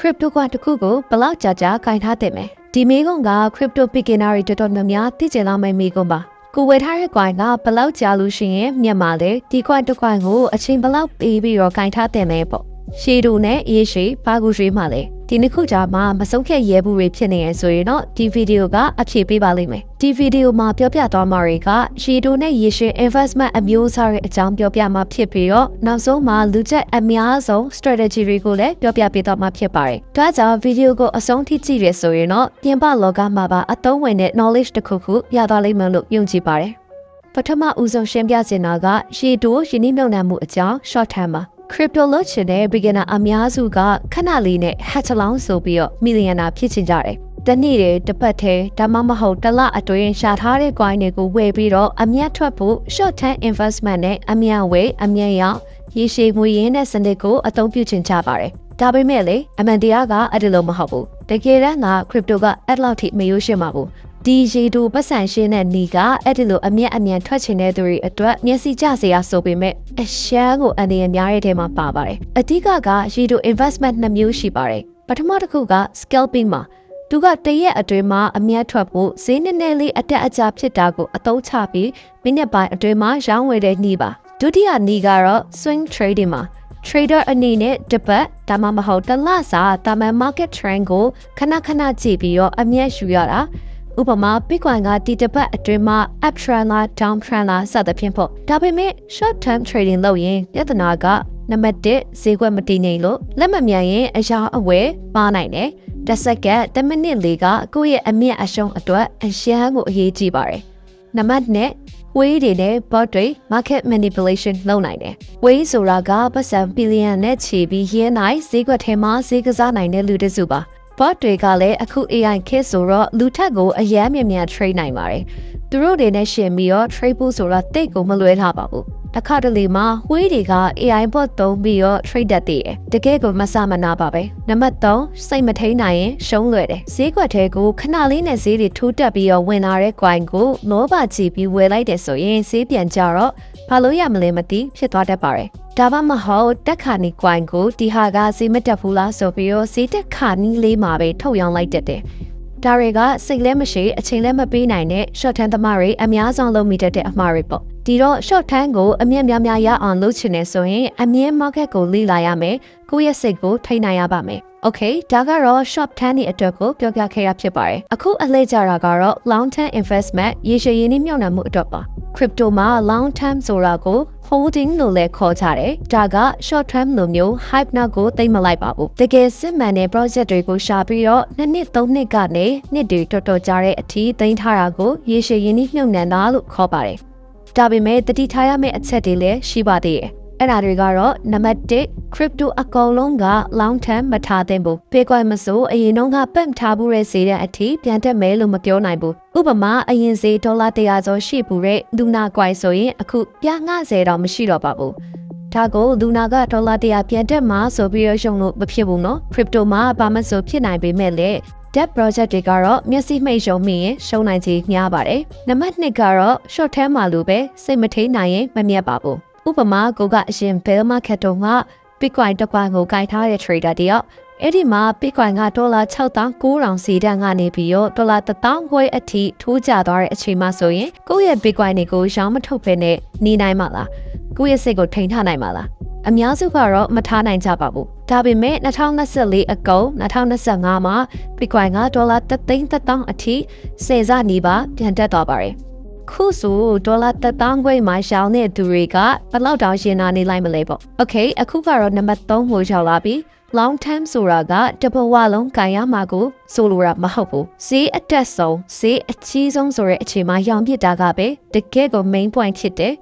crypto ကတစ်ခုကိုဘယ်လောက်ကြာကြာကင်ထားတဲ့မယ်ဒီမေကွန်က crypto beginner တွေတော်တော်များများသိကျင်လာမယ့်မေကွန်ပါကိုဝယ်ထားတဲ့ coin ကဘယ်လောက်ကြာလို့ရှိရင်မြတ်မာလဲဒီ coin တစ် coin ကိုအချိန်ဘယ်လောက်ပေးပြီးတော့ကင်ထားတဲ့မယ်ပေါ့ ရှေးတူနဲ့အေးရှိဘာကူရွှေမှလဲဒီနှစ်ခုကြားမှာမဆုံးဖြတ်ရဲဘူးတွေဖြစ်နေရဆိုရင်တော့ဒီဗီဒီယိုကအဖြေပေးပါလိမ့်မယ်ဒီဗီဒီယိုမှာပြောပြသွားမှာတွေကရှေးတူနဲ့ရေရှည် investment အမျိုးအစားတွေအကြောင်းပြောပြမှာဖြစ်ပြီးတော့နောက်ဆုံးမှာလူချက်အများဆုံး strategy တွေကိုလည်းပြောပြပေးသွားမှာဖြစ်ပါတယ်ဒါကြောင့်ဗီဒီယိုကိုအဆုံးထိကြည့်ရဆိုရင်တော့ပြင်ပလောကမှာပါအသုံးဝင်တဲ့ knowledge တစ်ခုခုရသွားလိမ့်မယ်လို့ယုံကြည်ပါတယ်ပထမဦးဆုံးရှင်းပြချင်တာကရှေတူယင်းနှိမ့်မြုံနှံမှုအကြောင်း short term ပါ crypto လို့ချင်တဲ့ beginner အများစုကခဏလေးနဲ့ hatch လောင်းဆိုပြီးတော့ millionaire ဖြစ်ချင်ကြတယ်။တနေ့တွေတစ်ပတ်ထဲဒါမှမဟုတ်တစ်လအတွင်းရှာထားတဲ့ coin တွေကိုဝယ်ပြီးတော့အမြတ်ထွက်ဖို့ short term investment နဲ့အမြတ်ဝယ်အမြတ်ရောက်ရေရှည်ငွေရင်းတဲ့စနစ်ကိုအသုံးပြုချင်ကြပါတယ်။ဒါပေမဲ့လေအမှန်တရားကအဲ့ဒီလိုမဟုတ်ဘူး။တကယ်တမ်းက crypto ကအဲ့လောက်ထိမရိုးရှင်းပါဘူး။ ဒီရေတူပတ်စံရှင်းတဲ့နီကအဲ့ဒီလိုအမျက်အမြန်ထွက်ချင်တဲ့သူတွေအတွက်မျက်စိကျစရာဆိုပေမဲ့အရှမ်းကိုအန်ဒီရများတဲ့ထဲမှာပါပါတယ်အဓိကကရေတူ investment နှစ်မျိုးရှိပါတယ်ပထမတစ်ခုက scalping မှာသူကတရက်အတွင်းမှာအမျက်ထွက်ဖို့ဈေးနည်းနည်းလေးအတက်အကျဖြစ်တာကိုအသုံးချပြီးမိနစ်ပိုင်းအတွင်းမှာရောင်းဝယ်တဲ့နှီးပါဒုတိယနှီးကတော့ swing trading မှာ trader အနေနဲ့တပတ်ဒါမှမဟုတ်တစ်လစာတာမန် market trend ကိုခဏခဏကြည့်ပြီးတော့အမျက်ယူရတာ ဥပမာ Bitcoin ကဒီတစ်ပတ်အတွင်းမှာ up trend လား down trend လားစသဖြင့်ပေါ့ဒါပေမဲ့ short term trading လုပ်ရင်ပြဿနာကနံပါတ်1ဈေးကွက်မတည်ငြိမ်လို့လက်မမြန်ရင်အရာအဝယ်ပါနိုင်တယ်တစ်စက္ကန့်တစ်မိနစ်လေးကကိုယ့်ရဲ့အမြင့်အရှုံးအတွက်အရန်ကိုအရေးကြီးပါတယ်နံပါတ်2ဝေးတွေနဲ့ bot တွေ market manipulation လုပ်နိုင်တယ်။ဝေးဆိုတာကပတ်စံဘီလီယံနဲ့ချီပြီးရင်းနိုင်ဈေးကွက်ထဲမှာဈေးကစားနိုင်တဲ့လူတစ်စုပါ။ bot တွေကလည်းအခု AI ခေတ်ဆိုတော့လူထက်ကိုအရန်မြန်မြန် trade နိုင်ပါတယ်။သူတို့တွေနဲ့ရှင်ပြီးတော့ trade ဖို့ဆိုတော့တိတ်ကိုမလွဲထားပါဘူး။ တစ်ခါတလေမှာဝေးတွေက AI bot သုံးပြီးတော့ trade တတ်တယ်။တကယ်ကိုမဆမနာပါပဲ။နံပါတ်3စိတ်မထိန်နိုင်ရင်ရှုံးလွယ်တယ်။ဈေးကွက်ထဲကိုခဏလေးနဲ့ဈေးတွေထိုးတက်ပြီးတော့ဝင်လာတဲ့ coin ကိုလောဘကြည့်ပြီးဝယ်လိုက်တယ်ဆိုရင်ဈေးပြန်ကြတော့ဘာလို့ရမလဲမသိဖြစ်သွားတတ်ပါတယ်။ဒါမှမဟုတ်တက်ခါနီ coin ကိုဒီဟာကဈေးမတက်ဘူးလားဆိုပြီးတော့ဈေးတက်ခါနီလေးမှာပဲထုတ်ရောင်းလိုက်တတ်တယ်။ ဒါတွေကစိတ်လဲမရှိအချိန်လဲမပေးနိုင်တဲ့ short term သမားတွေအများဆုံးလုပ်မိတတ်တဲ့အမှားတွေပေါ့ဒီတော့ short term ကိုအမြင့်များများရအောင်လုပ်ချင်နေဆိုရင်အမြင့် market ကိုလေ့လာရမယ်ကိုယ့်ရဲ့စိတ်ကိုထိန်းနိုင်ရပါမယ် Okay ဒါကတော့ short term ရဲ့အတွက်ကိုပြောပြခဲ့ရဖြစ်ပါတယ်အခုအလှည့်ကြတာကတော့ long term investment ရေရှည်ရင်းနှီးမြှုပ်နှံမှုအတွက်ပါ crypto မှာ long term ဆိုတာကို holding လို့လည်းခေါ်ကြတယ်။ဒါက short term လိုမျိုး hype နောက်ကိုသိမ့်မလိုက်ပါဘူး။တကယ်စစ်မှန်တဲ့ project တွေကိုရှာပြီးတော့နှစ်နှစ်သုံးနှစ်ကနေနှစ်တွေတော်တော်ကြာတဲ့အထိသိမ်းထားတာကိုရေရှည်ရင်းနှီးမြှုပ်နှံတာလို့ခေါ်ပါတယ်။ဒါပေမဲ့တတိထားရမယ့်အချက်တွေလည်းရှိပါသေးတယ်။ အဲ့ဒါတွေကတော့နံပါတ်1 crypto အကောင်လုံးက long term မထားသင့်ဘူး။ Bitcoin မဆိုအရင်တော့ကပတ်ထားဘူးတဲ့ဈေးတဲ့အထိပြန်တက်မယ်လို့မပြောနိုင်ဘူး။ဥပမာအရင်ဈေးဒေါ်လာ100ကျော်ရှိဘူးတဲ့ Luna Coin ဆိုရင်အခုပြ90တော့မရှိတော့ပါဘူး။ဒါကိုလူနာကဒေါ်လာ100ပြန်တက်မှာဆိုပြီးရရှုံလို့မဖြစ်ဘူးနော် crypto မှာဘာမှဆိုဖြစ်နိုင်ပေမဲ့လေ debt project တွေကတော့မျက်စိမှိတ်ရှုံမိရင်ရှုံနိုင်ချေများပါတယ်နံပါတ်2ကတော့ short term မှာလိုပဲစိတ်မထိန်နိုင်ရင်မမြတ်ပါဘူး ဥပမာကိုကအရင် bear market တုန်းက bitcoin တစ်ပိုင်းကိုကိုင်ထားတဲ့ trader တယောက်အဲ့ဒီမှာ bitcoin ကဒေါ်လာ6900စီတန်းကနေပြီးတော့ဒေါ်လာ1000ခွဲအထိထိုးကျသွားတဲ့အချိန်မှဆိုရင်ကိုယ့်ရဲ့ bitcoin တွေကိုရောင်းမထုတ်ဘဲနဲ့နေနိုင်မှာလားကိုယ့်ရဲ့စိတ်ကိုထိန်ထားနိုင်မှာလားအများစုကတော့မထားနိုင်ကြပါဘူးဒါပေမဲ့2024အကုန်2025မှာ bitcoin ကဒေါ်လာ3,300အထိစေစနီးပါပြန်တက်သွားပါတယ် ခုဆိုဒေါ်လာ1000ခွဲမှာရှောင်းတဲ့သူတွေကဘယ်လောက်တောင်ရှင်နာနေလိုက်မလဲပေါ့။ Okay အခုကတော့နံပါတ်3ကိုရောက်လာပြီ။ long term ဆိုတာကတဘဝလုံးကန်ရမှာကိုဆိုလိုတာမဟုတ်ဘူး။ဈေးအတက်ဆုံးဈေးအကြီးဆုံးဆိုတဲ့အချိန်မှာရောင်ပြစ်တာကပဲတကယ်ကို main point ဖြစ်တယ်